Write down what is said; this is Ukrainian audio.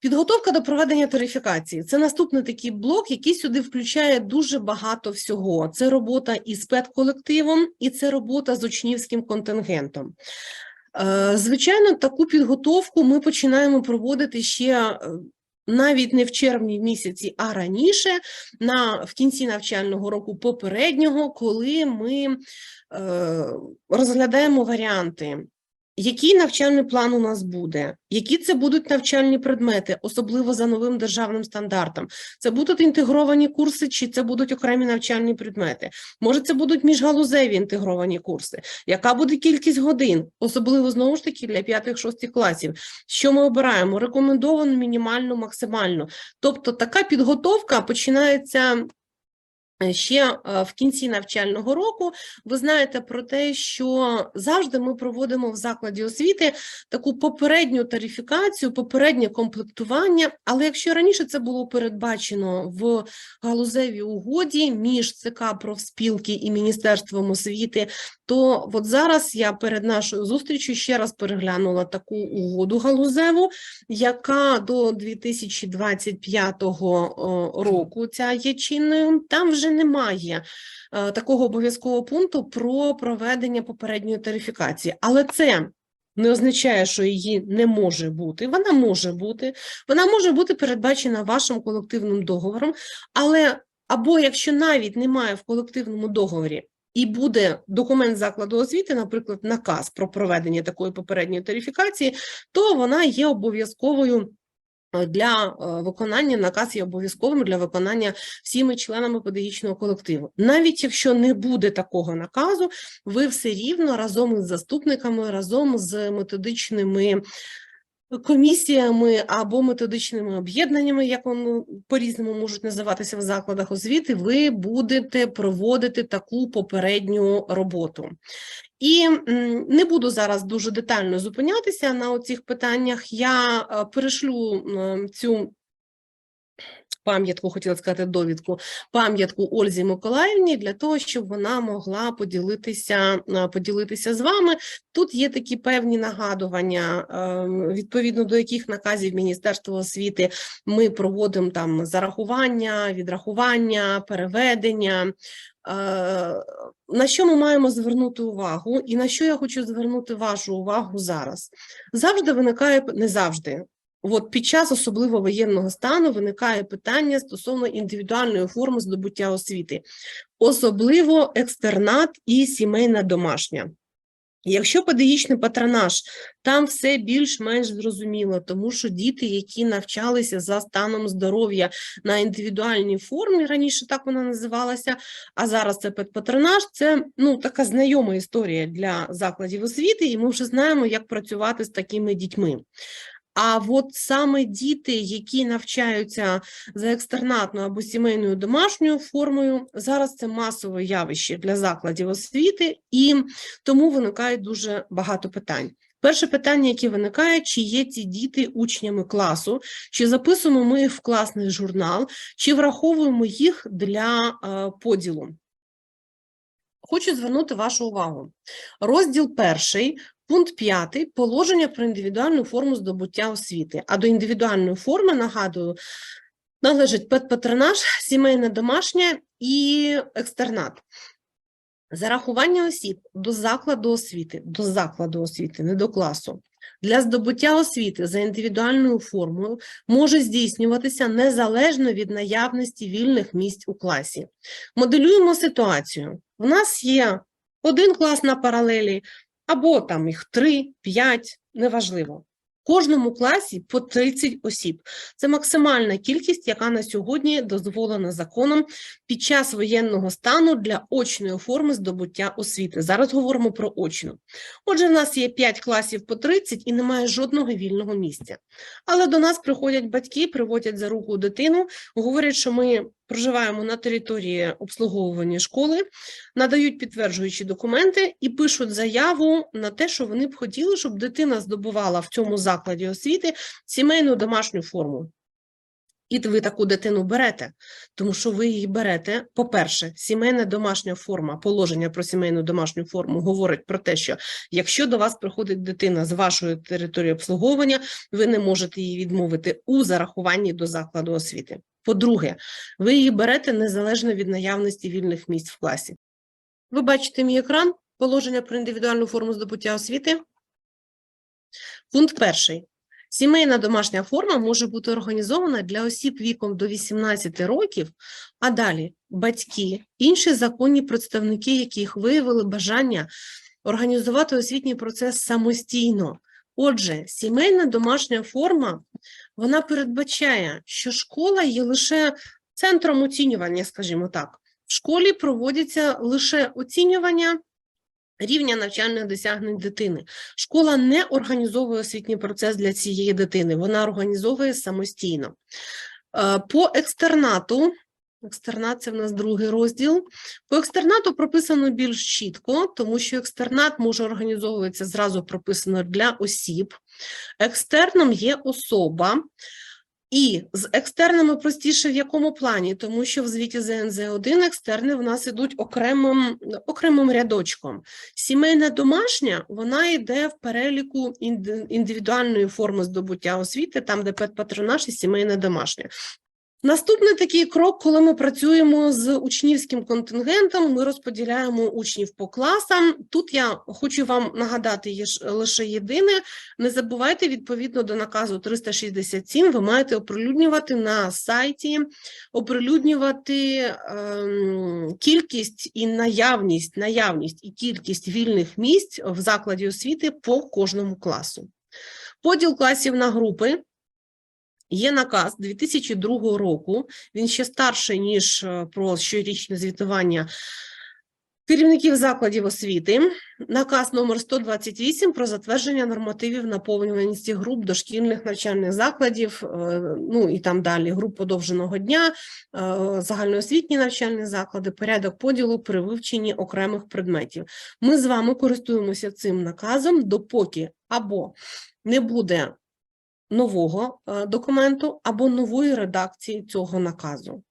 Підготовка до проведення тарифікації це наступний такий блок, який сюди включає дуже багато всього. Це робота із педколективом, і це робота з учнівським контингентом. Е, Звичайно, таку підготовку ми починаємо проводити ще е, навіть не в червні місяці, а раніше, на, в кінці навчального року попереднього, коли ми е, розглядаємо варіанти. Який навчальний план у нас буде? Які це будуть навчальні предмети, особливо за новим державним стандартом? Це будуть інтегровані курси, чи це будуть окремі навчальні предмети? Може, це будуть міжгалузеві інтегровані курси? Яка буде кількість годин, особливо знову ж таки для 5-6 класів? Що ми обираємо? Рекомендовано мінімально, максимально. Тобто така підготовка починається ще е, в кінці навчального року ви знаєте про те, що завжди ми проводимо в закладі освіти таку попередню тарифікацію, попереднє комплектування. Але якщо раніше це було передбачено в галузевій угоді між ЦК профспілки і Міністерством освіти, то от зараз я перед нашою зустрічю ще раз переглянула таку угоду галузеву, яка до 2025 року ця є чинною. Там вже немає е, такого обов'язкового пункту про проведення попередньої тарифікації, але це. Не означає, що її не може бути. Вона може бути, вона може бути передбачена вашим колективним договором, але або якщо навіть немає в колективному договорі і буде документ закладу освіти, наприклад, наказ про проведення такої попередньої тарифікації, то вона є обов'язковою. Е, Для е, виконання наказ є обов'язковим для виконання всіми членами педагогічного колективу. Навіть якщо не буде такого наказу, ви все рівно разом із заступниками, разом з методичними комісіями або методичними об'єднаннями, як вони по-різному можуть називатися в закладах освіти, ви будете проводити таку попередню роботу. І не буду зараз дуже детально зупинятися на оцих питаннях. Я е, перешлю цю пам'ятку, хотіла сказати довідку, пам'ятку Ользі Миколаївні для того, щоб вона могла поділитися, е, поділитися з вами. Тут є такі певні нагадування, е, відповідно до яких наказів Міністерства освіти ми проводимо там зарахування, відрахування, переведення. Е, На що ми маємо звернути увагу, і на що я хочу звернути вашу увагу зараз? Завжди виникає не завжди. От під час особливо воєнного стану виникає питання стосовно індивідуальної форми здобуття освіти, особливо екстернат і сімейна домашня. Якщо педагогічний патронаж, там все більш-менш зрозуміло, тому що діти, які навчалися за станом здоров'я на індивідуальній формі, раніше так вона називалася, а зараз це педпатронаж, це ну, така знайома історія для закладів освіти, і ми вже знаємо, як працювати з такими дітьми. А от саме діти, які навчаються за екстернатною або сімейною домашньою формою, зараз це масове явище для закладів освіти, і тому виникає дуже багато питань. Перше питання, яке виникає, чи є ці діти учнями класу, чи записуємо ми їх в класний журнал, чи враховуємо їх для е, поділу. Хочу звернути вашу увагу. Розділ перший, пункт 5, положення про індивідуальну форму здобуття освіти. А до індивідуальної форми, нагадую, належить педпатронаж, сімейне домашнє і екстернат. Зарахування осіб до закладу освіти, до закладу освіти, не до класу. Для здобуття освіти за індивідуальною формою може здійснюватися незалежно від наявності вільних місць у класі. Моделюємо ситуацію. У нас є один клас на паралелі, або там їх 3, 5, неважливо. Кожному класі по 30 осіб. Це максимальна кількість, яка на сьогодні дозволена законом під час воєнного стану для очної форми здобуття освіти. Зараз говоримо про очну. Отже, в нас є 5 класів по 30 і немає жодного вільного місця. Але до нас приходять батьки, приводять за руку дитину, говорять, що ми проживаємо на території обслуговування школи, надають підтверджуючі документи і пишуть заяву на те, що вони б хотіли, щоб дитина здобувала в цьому закладі освіти сімейну домашню форму. І ви таку дитину берете, тому що ви її берете. По-перше, сімейна домашня форма, положення про сімейну домашню форму говорить про те, що якщо до вас приходить дитина з вашої території обслуговування, ви не можете її відмовити у зарахуванні до закладу освіти. По-друге, ви її берете незалежно від наявності вільних місць в класі. Ви бачите мій екран, положення про індивідуальну форму здобуття освіти. Пункт перший. Сімейна домашня форма може бути організована для осіб віком до 18 років, а далі батьки, інші законні представники, яких виявили бажання організувати освітній процес самостійно. Отже, сімейна домашня форма вона передбачає, що школа є лише центром оцінювання, скажімо так. В школі проводяться лише оцінювання рівня навчальних досягнень дитини. Школа не організовує освітній процес для цієї дитини, вона організовує самостійно. Е, По екстернату, екстернат це в нас другий розділ. По екстернату прописано більш чітко, тому що екстернат може організовуватися зразу прописано для осіб. Екстерном є особа. І з екстернами простіше в якому плані? Тому що в звіті ЗНЗ-1 екстерни в нас ідуть окремим, окремим рядочком. Сімейна домашня, вона йде в переліку інди- індивідуальної форми здобуття освіти, там, де патронаж і сімейне домашнє. Наступний такий крок, коли ми працюємо з учнівським контингентом, ми розподіляємо учнів по класам. Тут я хочу вам нагадати є лише єдине: не забувайте, відповідно до наказу 367, ви маєте оприлюднювати на сайті, оприлюднювати ем, кількість і наявність, наявність і кількість вільних місць в закладі освіти по кожному класу. Поділ класів на групи. Є наказ 2002 року, він ще старший, ніж е, про щорічне звітування керівників закладів освіти. Наказ номер 128 про затвердження нормативів наповнюваності груп дошкільних навчальних закладів, е, ну і там далі груп подовженого дня, е, загальноосвітні навчальні заклади, порядок поділу при вивченні окремих предметів. Ми з вами користуємося цим наказом, допоки або не буде нового е, документу або нової редакції цього наказу.